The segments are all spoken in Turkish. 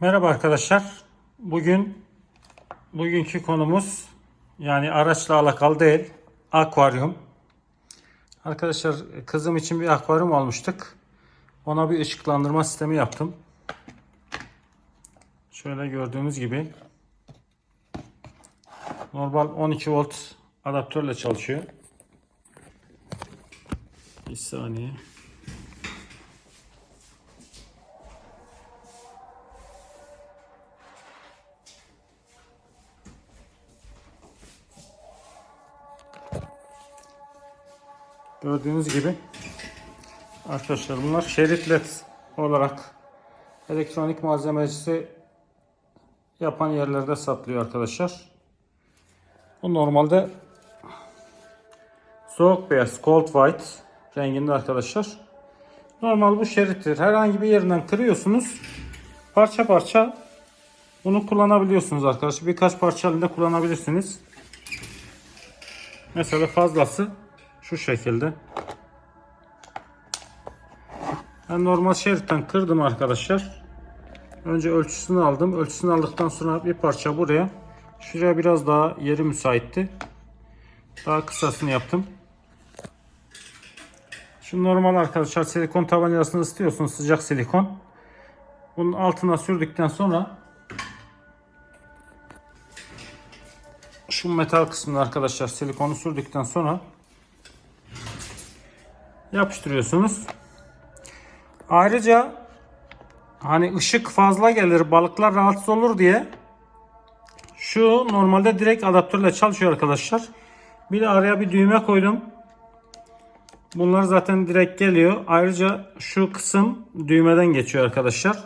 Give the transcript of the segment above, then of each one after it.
Merhaba arkadaşlar. Bugün bugünkü konumuz yani araçla alakalı değil, akvaryum. Arkadaşlar kızım için bir akvaryum almıştık. Ona bir ışıklandırma sistemi yaptım. Şöyle gördüğünüz gibi normal 12 volt adaptörle çalışıyor. Bir saniye. Gördüğünüz gibi arkadaşlar bunlar şerit led olarak elektronik malzemecisi yapan yerlerde satılıyor arkadaşlar. Bu normalde soğuk beyaz cold white renginde arkadaşlar. Normal bu şerittir. Herhangi bir yerinden kırıyorsunuz. Parça parça bunu kullanabiliyorsunuz arkadaşlar. Birkaç parça halinde kullanabilirsiniz. Mesela fazlası şu şekilde. Ben normal şeritten kırdım arkadaşlar. Önce ölçüsünü aldım. Ölçüsünü aldıktan sonra bir parça buraya. Şuraya biraz daha yeri müsaitti. Daha kısasını yaptım. Şu normal arkadaşlar silikon tabancasını ısıtıyorsunuz. Sıcak silikon. Bunun altına sürdükten sonra şu metal kısmını arkadaşlar silikonu sürdükten sonra yapıştırıyorsunuz. Ayrıca hani ışık fazla gelir balıklar rahatsız olur diye şu normalde direkt adaptörle çalışıyor arkadaşlar. Bir de araya bir düğme koydum. Bunlar zaten direkt geliyor. Ayrıca şu kısım düğmeden geçiyor arkadaşlar.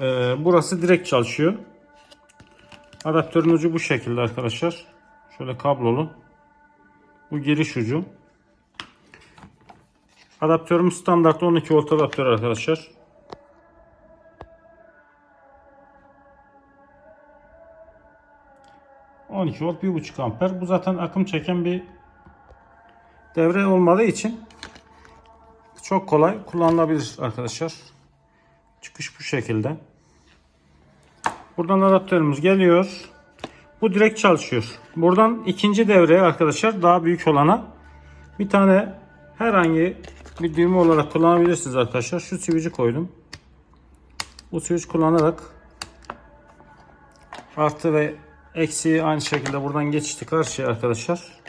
Ee, burası direkt çalışıyor. Adaptörün ucu bu şekilde arkadaşlar. Şöyle kablolu. Bu giriş ucu. Adaptörümüz standart 12 volt adaptör arkadaşlar. ...12 volt 1.5 amper. Bu zaten akım çeken bir devre olmadığı için çok kolay kullanılabilir arkadaşlar. Çıkış bu şekilde. Buradan adaptörümüz geliyor. Bu direkt çalışıyor. Buradan ikinci devreye arkadaşlar daha büyük olana bir tane herhangi bir düğme olarak kullanabilirsiniz arkadaşlar. Şu switch'i koydum. Bu switch kullanarak artı ve eksiği aynı şekilde buradan geçti karşıya arkadaşlar.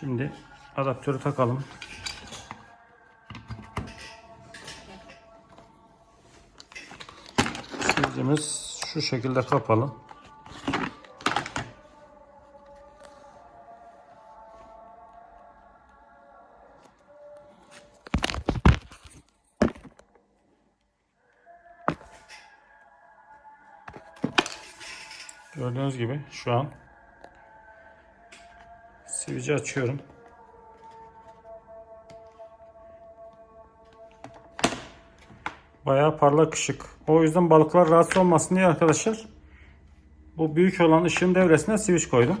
Şimdi adaptörü takalım. Switch'imiz şu şekilde kapalı. Gördüğünüz gibi şu an switch'i açıyorum. Bayağı parlak ışık. O yüzden balıklar rahatsız olmasın diye arkadaşlar bu büyük olan ışığın devresine switch koydum.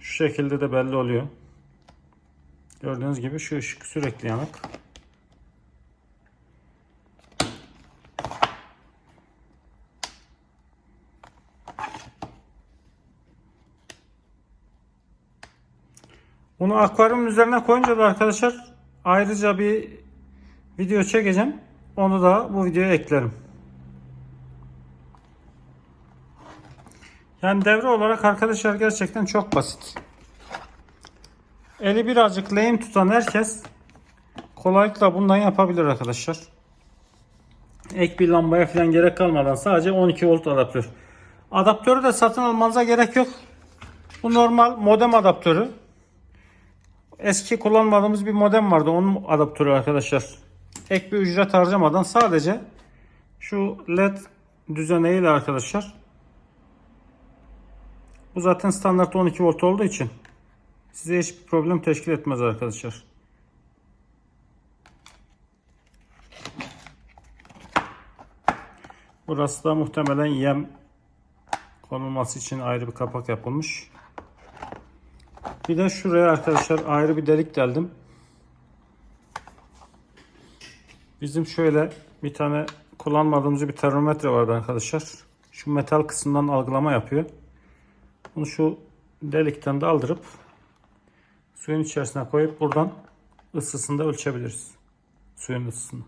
Şu şekilde de belli oluyor. Gördüğünüz gibi şu ışık sürekli yanık. Bunu akvaryumun üzerine koyunca da arkadaşlar ayrıca bir video çekeceğim. Onu da bu videoya eklerim. Yani devre olarak arkadaşlar gerçekten çok basit. Eli birazcık lehim tutan herkes kolaylıkla bundan yapabilir arkadaşlar. Ek bir lambaya falan gerek kalmadan sadece 12 volt adaptör. Adaptörü de satın almanıza gerek yok. Bu normal modem adaptörü. Eski kullanmadığımız bir modem vardı. Onun adaptörü arkadaşlar. Ek bir ücret harcamadan sadece şu led düzeneğiyle arkadaşlar. Bu zaten standart 12 volt olduğu için size hiçbir problem teşkil etmez arkadaşlar. Burası da muhtemelen yem konulması için ayrı bir kapak yapılmış. Bir de şuraya arkadaşlar ayrı bir delik deldim. Bizim şöyle bir tane kullanmadığımız bir termometre vardı arkadaşlar. Şu metal kısmından algılama yapıyor. Bunu şu delikten de aldırıp suyun içerisine koyup buradan ısısını da ölçebiliriz. Suyun ısısını.